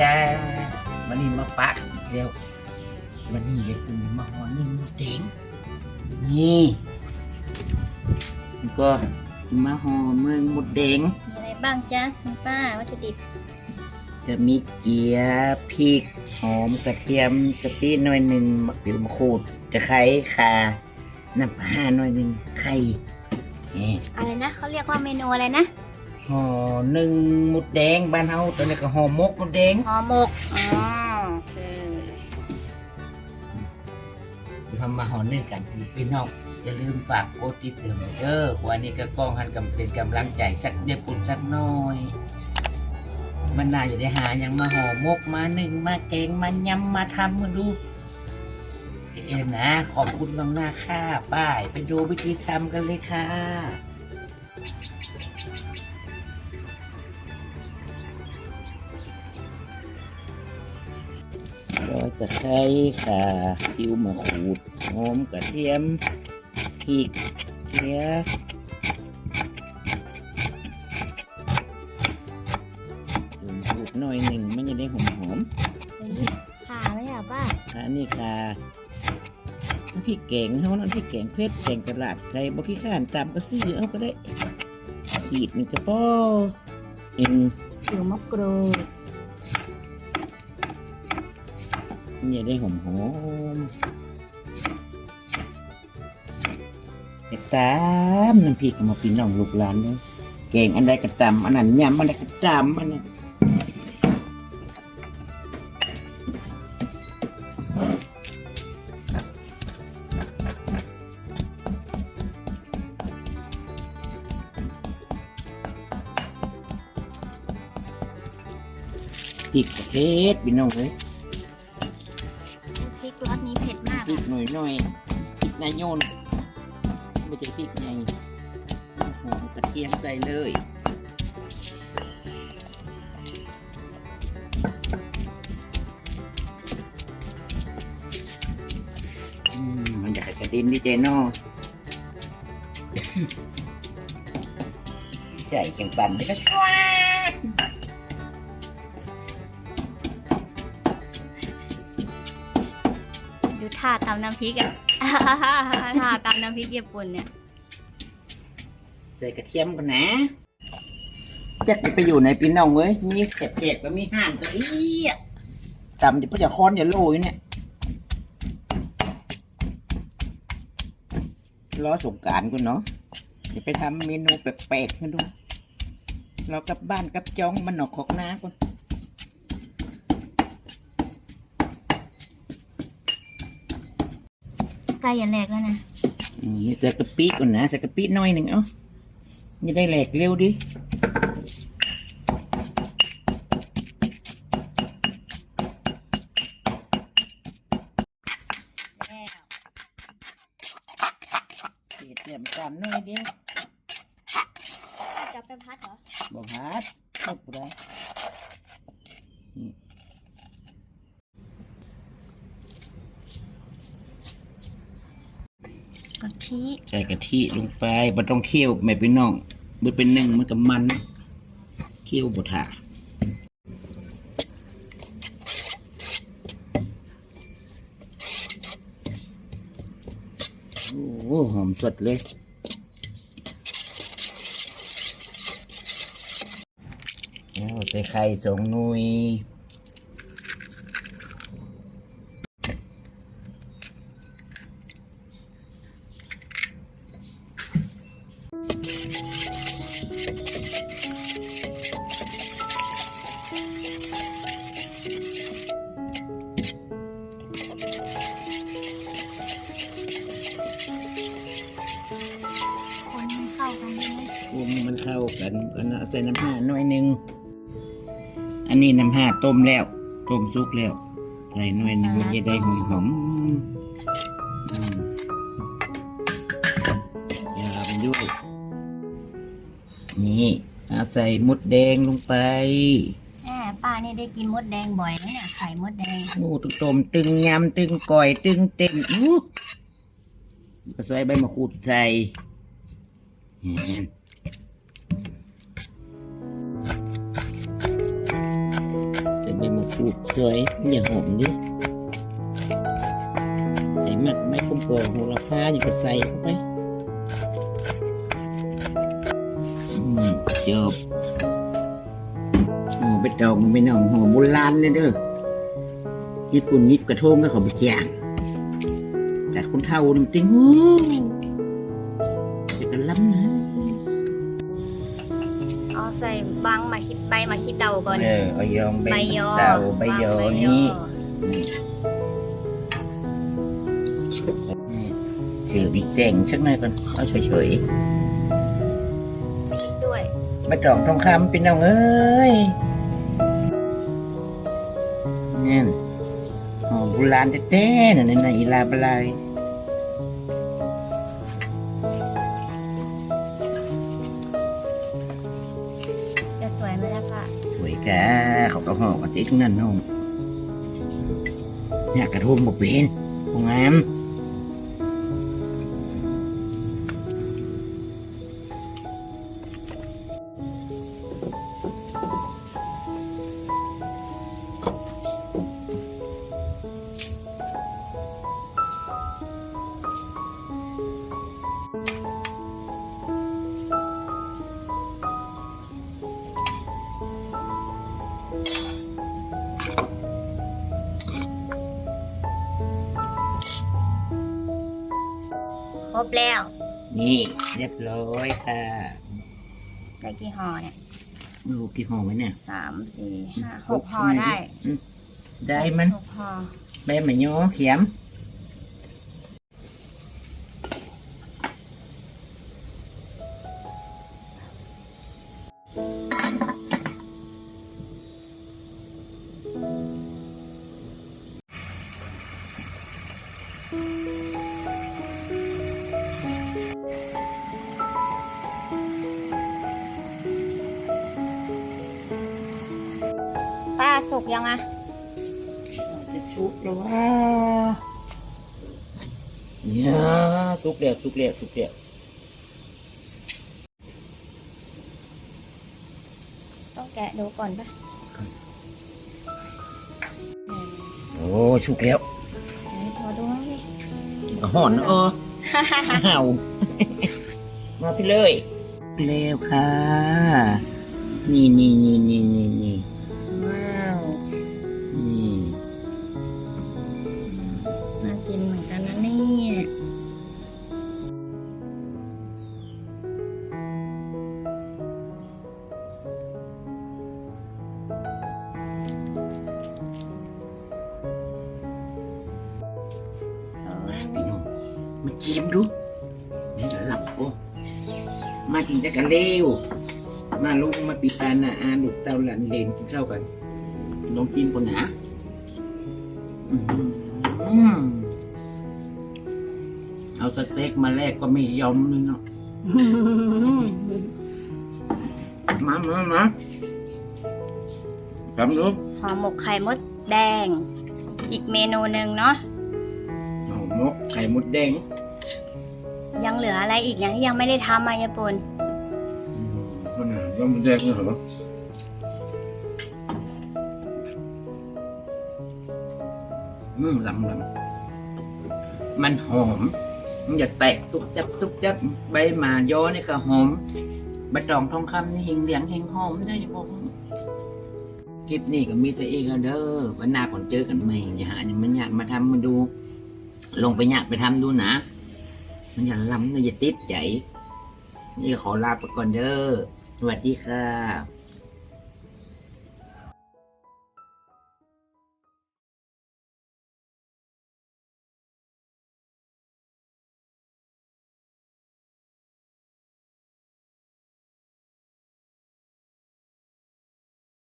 จ้ามันี่มาปะเจ้ามานนี่เลยคุณมาหอนี่มีเต็งนี่ก็มาหอมเรื่องหมดแดงอะไรบ้างจ๊ะคุณป้าวัตถุดิบจะมีเกี๊ยวพริกหอมกระเทียมกะปิหน่อยหนึ่งผิวมะขูดจะไคร้ข่าน้ำปลาหน่อยหนึ่งไข่อะไรนะเขาเรียกว่าเมนูอะไรนะ ห่อหนึ่งหมดแดงบ้านเฮาตอนนี้ก็ห่อหมกหมดแดงห่อหมกอ๋อโอเคทำมาห่อหนึ่งกันพี่น้องอย่าลืมฝากกดติดตามเด้อวันนี้ก็กล้องหันกำเป็นกำลังใจสักเด็ดปุ่นสักหน้อยมันน่าจะได้หาอย่างมาห่อหมกมาหนึ่งมาแกงมายำมาทำมาดูเอ็มนะ ขอบคุณล่วงหน้าค่ะป้าย ไปดูวิธีทำกันเลยค่ะ ก็จะใช้ข่าผิวมะขูดหอมกระเทียมพริกเกลือลงสูตรหน่อยหนึ่งมันจะได้หอมหอมขาไหมอะป้าๆอันนี้ค่ะน้ำพริกแกงเขาน้ำพริกแกงเพชรแกงตลาดใครบ่ขี้ข้านตามก็ซื้อเอาก็ได้ขีดหนึ่งกระป๋อเองผิวมะกรูด นจะได้หอมหอมไปตามน้ำพริกมาพี่น้องลูกหลานเลยแกงอันใดก็ตำอันนั้นยำอันใดก็ตำอันนั้นพริกประเภทพี่น้องเลย พริกรสนี้เผ็ดมากพริกหน่อยหน่อยพริกนายโยนไม่ใช่พริกไงหอมกระเทียมใส่เลยอืมมันจะกระเด็นดิเจนอใจเข็งปั่นไปก็ชวด ดูท่าตำน้ำพริกอะ ท่าตำน้ำพริกญี่ปุ่นเนี่ย ใส่กระเทียมก่อนนะจะไปอยู่ในพี่น้องเว้ยมีเจ็บๆก็มีห่านตัวอี้อะตำจะเพื่อจะค้อนอย่าโรยเนี่ยรอสงกรารกูเนาะเดี๋ยวไปทำเมนูแปลกๆมาดูเรากลับบ้านกลับจ้องมันหนอกขอกน้าก่ อนใกล้จะแหลกแล้วนะอืมใส่กะปิก่อนนะใส่กะปิหน้อยหนึ่งเอ้าจะได้แหลกเร็วดิแล้วเสียเตรียมตามหน่อยเดียวจะไปพัดเหรอบอกฮาร์ดครบเลย กะทิใส่กะทิลงไปบ่ต้องเคี่ยวไม่เป็นน่องมันเป็นหนึ่งมันกับมันเคี่ยวบดถาโอ้หหอมสดเลยแล้วใส่ไข่สองนุย คนให้เข้ากันใช่ไหมอุ้มมันเข้ากันก็นะใส่น้ำห่าหน่อยหนึ่งอันนี้น้ำห่าต้มแล้ว ต้มสุกแล้ว ใส่หน่อยหนึ่งมันจะได้หอมหอม นี่เอาใส่มดแดงลงไปแม่ป้านี่ได้กินมดแดงบ่อยนะเนี่ยไข่มดแดงโอ้ตึงต้มตึงยำตึงก่อยตึงเต็มอู้ก็ใส่ใบมะกรูดใส่อืมใส่ใบมะกรูดสวยอย่าหอมดิหมักไม่คุ้มกว่าโหระพาอย่างก็ใส่เข้าไป จบโอ้ไปดอกมันเป็นของหอมโบราณเลยเด้อญี่ปุ่นยิบกระทงก็เขาไปแจงจัดคนเท่าน้ำติ้งโอ้จะกันล้ำนะเอาใส่บางมาคิดใบมาคิดเตาก่อน เออเอายองใบใบยอเต่าใบยอวางนี่ถือบิ๊กแจงสักหน่อยก่อนเอาเฉยด้วยๆ มาจองทองคำเป็นน้องเอ้ยเนี่ยหอมโบราณแท้ๆน่ะในในอีลาบลายจะสวยไหมล่ะค่ะสวยแกเขาก็หอกกันเจ๊ทุกนั้นน้องเนี่ยกระทงบ่เป็นบ่งาม บแล้ว นี่เรียบร้อยค่ะได้กี่ห่อเนี่ยดูกี่ห่อไหมเนี่ย สามสี่ห้าหกห่อได้อืมได้มันหกห่อใบมะยอเขียม กยังอะจะสุกแล้วว่าเนี่ยสุกแล้วสุกแล้วสุกแล้วต้องแกะดูก่อนปะโอ้สุกแล้วไหนขอดูหน่อยสิหอนเอออ้าวมาพี่เลยแล้วค่ะ นี่นี่นี่นี่นี่ จะกันเร็ว มาลูกมาปีตาหนาอาลูกเต้าหลานเลนกินข้าวกันลองจิ้มคนหนาอื้อหือเอาสเต็กมาแลกก็ไม่ยอมเลยเนาะมามามาทำดูห่อหมกไข่มดแดง อีกเมนูหนึ่งเนาะเอามกไข่มดแดง ยังเหลืออะไรอีกอย่างที่ยังไม่ได้ทำอะยายปุน คนไหนก็มดแดงเหรออืมลำลำมันหอม มันอย่าแตกตุบจับตุบจับใบหมาย้อนี่ก็หอมใบตองทองคำนี่หิงเหลียงหิงหอมได้อยังบอกคลิปนี้ก็มีแต่เองแล้วเด้อวันหน้าก่อนเจอกันใหม่อย่าหาอย่ามันอยากมาทำมาดู ลงไปอยากไปทำดูนะ มันอย่าล้ำนะอย่าติดใจนี่ขอลาไปก่อนเด้อ สวัสดีค่ะ